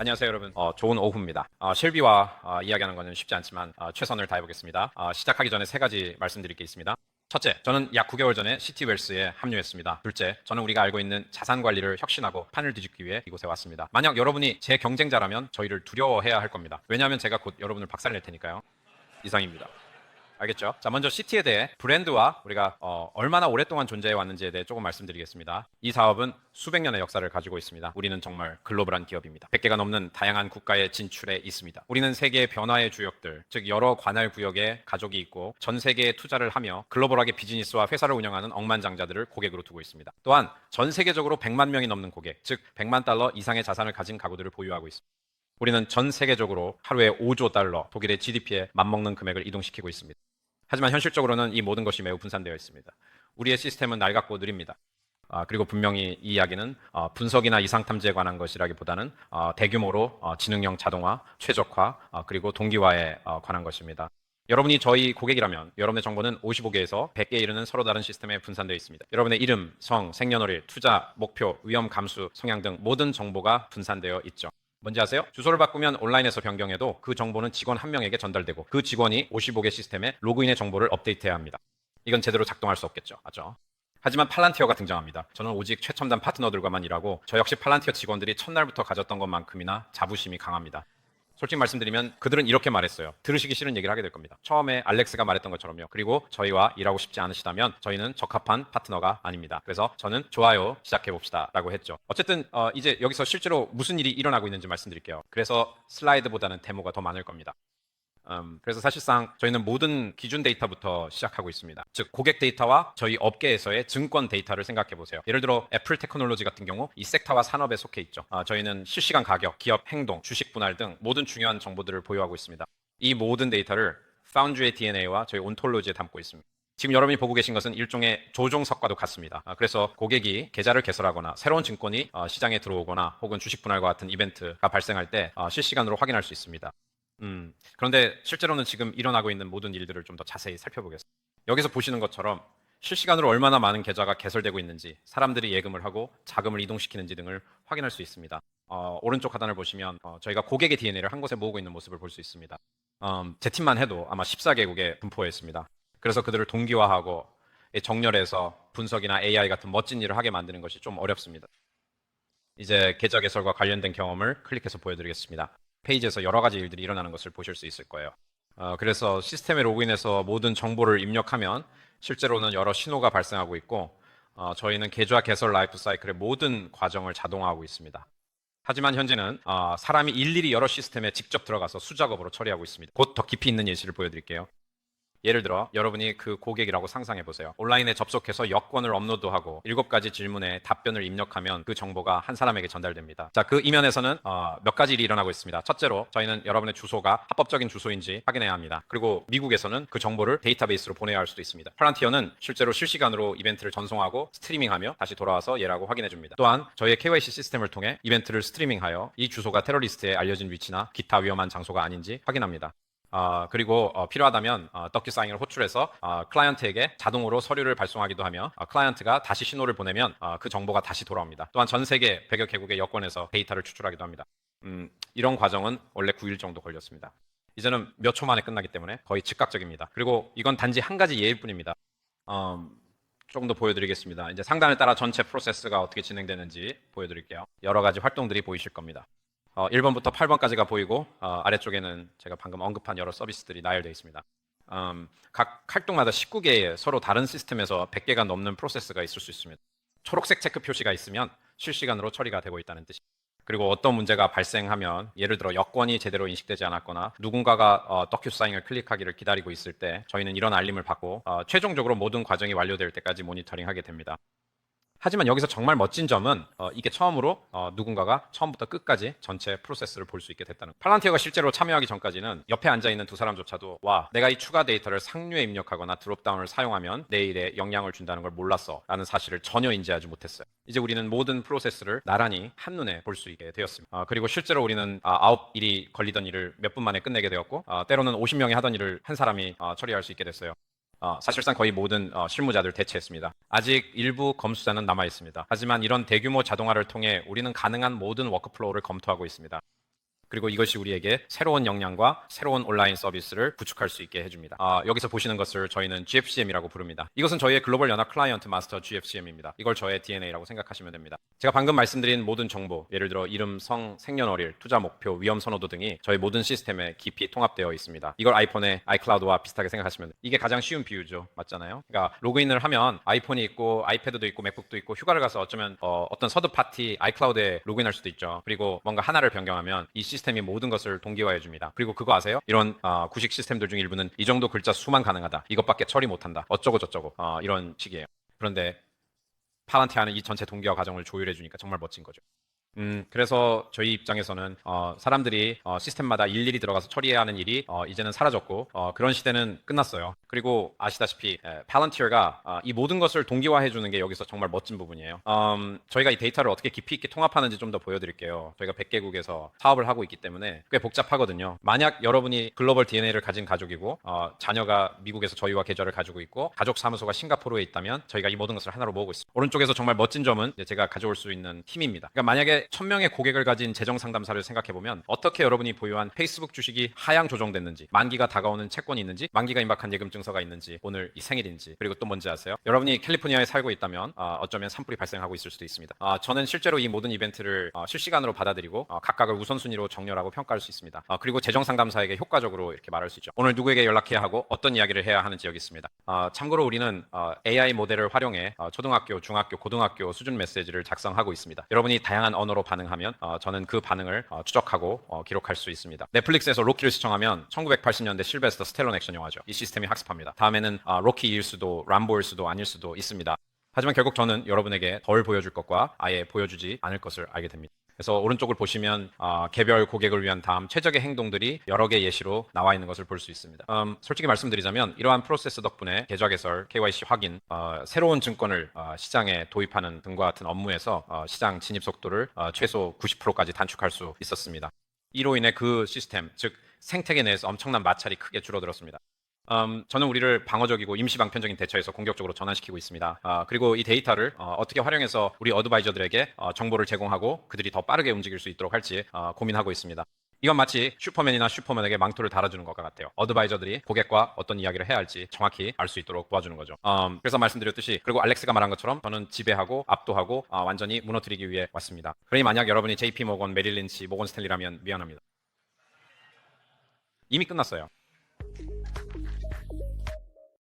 안녕하세요 여러분 어, 좋은 오후입니다 어, 실비와 어, 이야기하는 것은 쉽지 않지만 어, 최선을 다해보겠습니다 어, 시작하기 전에 세 가지 말씀드릴 게 있습니다 첫째, 저는 약 9개월 전에 시티웰스에 합류했습니다. 둘째, 저는 우리가 알고 있는 자산 관리를 혁신하고 판을 뒤집기 위해 이곳에 왔습니다. 만약 여러분이 제 경쟁자라면 저희를 두려워해야 할 겁니다. 왜냐하면 제가 곧 여러분을 박살낼 테니까요. 이상입니다. 알겠죠? 자, 먼저 시티에 대해 브랜드와 우리가 어, 얼마나 오랫동안 존재해 왔는지에 대해 조금 말씀드리겠습니다. 이 사업은 수백 년의 역사를 가지고 있습니다. 우리는 정말 글로벌한 기업입니다. 100개가 넘는 다양한 국가에 진출해 있습니다. 우리는 세계의 변화의 주역들, 즉 여러 관할 구역에 가족이 있고 전 세계에 투자를 하며 글로벌하게 비즈니스와 회사를 운영하는 억만장자들을 고객으로 두고 있습니다. 또한 전 세계적으로 100만 명이 넘는 고객, 즉 100만 달러 이상의 자산을 가진 가구들을 보유하고 있습니다. 우리는 전 세계적으로 하루에 5조 달러, 독일의 GDP에 맞먹는 금액을 이동시키고 있습니다. 하지만 현실적으로는 이 모든 것이 매우 분산되어 있습니다. 우리의 시스템은 낡았고 느립니다. 아, 그리고 분명히 이 이야기는 어, 분석이나 이상 탐지에 관한 것이라기보다는 어, 대규모로 어, 지능형 자동화, 최적화, 어, 그리고 동기화에 어, 관한 것입니다. 여러분이 저희 고객이라면 여러분의 정보는 55개에서 100개에 이르는 서로 다른 시스템에 분산되어 있습니다. 여러분의 이름, 성, 생년월일, 투자, 목표, 위험 감수, 성향 등 모든 정보가 분산되어 있죠. 뭔지 아세요? 주소를 바꾸면 온라인에서 변경해도 그 정보는 직원 한 명에게 전달되고 그 직원이 55개 시스템에 로그인의 정보를 업데이트해야 합니다. 이건 제대로 작동할 수 없겠죠. 맞죠? 하지만 팔란티어가 등장합니다. 저는 오직 최첨단 파트너들과만 일하고 저 역시 팔란티어 직원들이 첫날부터 가졌던 것만큼이나 자부심이 강합니다. 솔직히 말씀드리면 그들은 이렇게 말했어요. 들으시기 싫은 얘기를 하게 될 겁니다. 처음에 알렉스가 말했던 것처럼요. 그리고 저희와 일하고 싶지 않으시다면 저희는 적합한 파트너가 아닙니다. 그래서 저는 좋아요 시작해 봅시다라고 했죠. 어쨌든 어, 이제 여기서 실제로 무슨 일이 일어나고 있는지 말씀드릴게요. 그래서 슬라이드보다는 데모가 더 많을 겁니다. 음, 그래서 사실상 저희는 모든 기준 데이터부터 시작하고 있습니다. 즉 고객 데이터와 저희 업계에서의 증권 데이터를 생각해 보세요. 예를 들어 애플 테크놀로지 같은 경우 이 섹터와 산업에 속해 있죠. 아, 저희는 실시간 가격, 기업 행동, 주식 분할 등 모든 중요한 정보들을 보유하고 있습니다. 이 모든 데이터를 파운드리의 DNA와 저희 온톨로지에 담고 있습니다. 지금 여러분이 보고 계신 것은 일종의 조종석과도 같습니다. 아, 그래서 고객이 계좌를 개설하거나 새로운 증권이 어, 시장에 들어오거나 혹은 주식 분할과 같은 이벤트가 발생할 때 어, 실시간으로 확인할 수 있습니다. 음, 그런데 실제로는 지금 일어나고 있는 모든 일들을 좀 더 자세히 살펴보겠습니다. 여기서 보시는 것처럼 실시간으로 얼마나 많은 계좌가 개설되고 있는지, 사람들이 예금을 하고 자금을 이동시키는지 등을 확인할 수 있습니다. 어, 오른쪽 하단을 보시면 어, 저희가 고객의 DNA를 한 곳에 모으고 있는 모습을 볼 수 있습니다. 음, 제 팀만 해도 아마 14개국에 분포해 있습니다. 그래서 그들을 동기화하고 정렬해서 분석이나 AI 같은 멋진 일을 하게 만드는 것이 좀 어렵습니다. 이제 계좌 개설과 관련된 경험을 클릭해서 보여드리겠습니다. 페이지에서 여러 가지 일들이 일어나는 것을 보실 수 있을 거예요. 어, 그래서 시스템에 로그인해서 모든 정보를 입력하면 실제로는 여러 신호가 발생하고 있고 어, 저희는 계좌 개설 라이프 사이클의 모든 과정을 자동화하고 있습니다. 하지만 현재는 어, 사람이 일일이 여러 시스템에 직접 들어가서 수작업으로 처리하고 있습니다. 곧 더 깊이 있는 예시를 보여드릴게요. 예를 들어 여러분이 그 고객이라고 상상해 보세요. 온라인에 접속해서 여권을 업로드하고 일곱 가지 질문에 답변을 입력하면 그 정보가 한 사람에게 전달됩니다. 자, 그 이면에서는 어, 몇 가지 일이 일어나고 있습니다. 첫째로 저희는 여러분의 주소가 합법적인 주소인지 확인해야 합니다. 그리고 미국에서는 그 정보를 데이터베이스로 보내야 할 수도 있습니다. 프란티어는 실제로 실시간으로 이벤트를 전송하고 스트리밍하며 다시 돌아와서 얘라고 확인해 줍니다. 또한 저희의 KYC 시스템을 통해 이벤트를 스트리밍하여 이 주소가 테러리스트에 알려진 위치나 기타 위험한 장소가 아닌지 확인합니다. 어, 그리고 어, 필요하다면 어, 덕큐 사인을 호출해서 어, 클라이언트에게 자동으로 서류를 발송하기도 하며 어, 클라이언트가 다시 신호를 보내면 어, 그 정보가 다시 돌아옵니다. 또한 전 세계 100여 개국의 여권에서 데이터를 추출하기도 합니다. 음, 이런 과정은 원래 9일 정도 걸렸습니다. 이제는 몇 초 만에 끝나기 때문에 거의 즉각적입니다. 그리고 이건 단지 한 가지 예일 뿐입니다. 음, 조금 더 보여드리겠습니다. 이제 상단을 따라 전체 프로세스가 어떻게 진행되는지 보여드릴게요. 여러 가지 활동들이 보이실 겁니다. 어, 1번부터 8번까지가 보이고 어, 아래쪽에는 제가 방금 언급한 여러 서비스들이 나열되어 있습니다. 음, 각 활동마다 19개의 서로 다른 시스템에서 100개가 넘는 프로세스가 있을 수 있습니다. 초록색 체크 표시가 있으면 실시간으로 처리가 되고 있다는 뜻입니다. 그리고 어떤 문제가 발생하면 예를 들어 여권이 제대로 인식되지 않았거나 누군가가 어, 덕큐사인을 클릭하기를 기다리고 있을 때 저희는 이런 알림을 받고 어, 최종적으로 모든 과정이 완료될 때까지 모니터링하게 됩니다. 하지만 여기서 정말 멋진 점은 어, 이게 처음으로 어, 누군가가 처음부터 끝까지 전체 프로세스를 볼 수 있게 됐다는 것. 팔란티어가 실제로 참여하기 전까지는 옆에 앉아 있는 두 사람조차도 와 내가 이 추가 데이터를 상류에 입력하거나 드롭다운을 사용하면 내 일에 영향을 준다는 걸 몰랐어라는 사실을 전혀 인지하지 못했어요. 이제 우리는 모든 프로세스를 나란히 한눈에 볼 수 있게 되었습니다. 어, 그리고 실제로 우리는 아, 아홉 일이 걸리던 일을 몇 분 만에 끝내게 되었고 어, 때로는 50명이 하던 일을 한 사람이 어, 처리할 수 있게 됐어요. 어, 사실상 거의 모든 어, 실무자들 대체했습니다. 아직 일부 검수자는 남아 있습니다. 하지만 이런 대규모 자동화를 통해 우리는 가능한 모든 워크플로우를 검토하고 있습니다. 그리고 이것이 우리에게 새로운 역량과 새로운 온라인 서비스를 구축할 수 있게 해줍니다. 아, 여기서 보시는 것을 저희는 GFCM이라고 부릅니다. 이것은 저희의 글로벌 연합 클라이언트 마스터 GFCM입니다. 이걸 저의 DNA라고 생각하시면 됩니다. 제가 방금 말씀드린 모든 정보, 예를 들어 이름, 성, 생년월일, 투자 목표, 위험 선호도 등이 저희 모든 시스템에 깊이 통합되어 있습니다. 이걸 아이폰의 아이클라우드와 비슷하게 생각하시면 돼요. 이게 가장 쉬운 비유죠. 맞잖아요. 그러니까 로그인을 하면 아이폰이 있고 아이패드도 있고 맥북도 있고 휴가를 가서 어쩌면 어, 떤 서드 파티 아이클라우드에 로그인할 수도 있죠. 그리고 뭔가 하나를 변경하면 이 시스템 이 모든 것을 동기화해 줍니다. 그리고 그거 아세요? 이런 어, 구식 시스템들 중 일부는 이 정도 글자 수만 가능하다. 이것밖에 처리 못한다. 어쩌고 저쩌고 어, 이런 식이에요. 그런데 파란티아는 이 전체 동기화 과정을 조율해 주니까 정말 멋진 거죠. 음, 그래서 저희 입장에서는 어, 사람들이 어, 시스템마다 일일이 들어가서 처리해야 하는 일이 어, 이제는 사라졌고 어, 그런 시대는 끝났어요. 그리고 아시다시피 팔런티어가 어, 이 모든 것을 동기화해 주는 게 여기서 정말 멋진 부분이에요. 음, 저희가 이 데이터를 어떻게 깊이 있게 통합하는지 좀 더 보여드릴게요. 저희가 100개국에서 사업을 하고 있기 때문에 꽤 복잡하거든요. 만약 여러분이 글로벌 DNA를 가진 가족이고 어, 자녀가 미국에서 저희와 계좌를 가지고 있고 가족 사무소가 싱가포르에 있다면 저희가 이 모든 것을 하나로 모으고 있습니다. 오른쪽에서 정말 멋진 점은 제가 가져올 수 있는 팀입니다. 그러니까 만약에 1000명의 고객을 가진 재정 상담사를 생각해 보면 어떻게 여러분이 보유한 페이스북 주식이 하향 조정됐는지, 만기가 다가오는 채권이 있는지, 만기가 임박한 예금 증서가 있는지, 오늘 이 생일인지, 그리고 또 뭔지 아세요? 여러분이 캘리포니아에 살고 있다면 어, 어쩌면 산불이 발생하고 있을 수도 있습니다. 아, 저는 실제로 이 모든 이벤트를 어, 실시간으로 받아들이고 어, 각각을 우선순위로 정렬하고 평가할 수 있습니다. 어, 그리고 재정 상담사에게 효과적으로 이렇게 말할 수 있죠. 오늘 누구에게 연락해야 하고 어떤 이야기를 해야 하는지 여기 있습니다. 어, 참고로 우리는 어, AI 모델을 활용해 어, 초등학교, 중학교, 고등학교 수준 메시지를 작성하고 있습니다. 여러분이 다양한 언어 로 반응하면 어, 저는 그 반응을 어, 추적하고 어, 기록할 수 있습니다. 넷플릭스에서 로키를 시청하면 1980년대 실베스터 스텔론 액션 영화죠. 이 시스템이 학습합니다. 다음에는 어, 로키일 수도 람보일 수도 아닐 수도 있습니다. 하지만 결국 저는 여러분에게 덜 보여줄 것과 아예 보여주지 않을 것을 알게 됩니다. 그래서 오른쪽을 보시면 어, 개별 고객을 위한 다음 최적의 행동들이 여러 개 예시로 나와 있는 것을 볼 수 있습니다. 음, 솔직히 말씀드리자면 이러한 프로세스 덕분에 계좌 개설, KYC 확인, 어, 새로운 증권을 어, 시장에 도입하는 등과 같은 업무에서 어, 시장 진입 속도를 어, 최소 90%까지 단축할 수 있었습니다. 이로 인해 그 시스템, 즉 생태계 내에서 엄청난 마찰이 크게 줄어들었습니다. 음, 저는 우리를 방어적이고 임시 방편적인 대처에서 공격적으로 전환시키고 있습니다. 아, 그리고 이 데이터를 어, 떻게 활용해서 우리 어드바이저들에게 어, 정보를 제공하고 그들이 더 빠르게 움직일 수 있도록 할지 어, 고민하고 있습니다. 이건 마치 슈퍼맨이나 슈퍼맨에게 망토를 달아주는 것과 같아요. 어드바이저들이 고객과 어떤 이야기를 해야 할지 정확히 알 수 있도록 도와주는 거죠. 음, 그래서 말씀드렸듯이 그리고 알렉스가 말한 것처럼 저는 지배하고 압도하고 아, 완전히 무너뜨리기 위해 왔습니다. 그러니 만약 여러분이 JP 모건, 메릴린치, 모건 스탠리라면 미안합니다. 이미 끝났어요.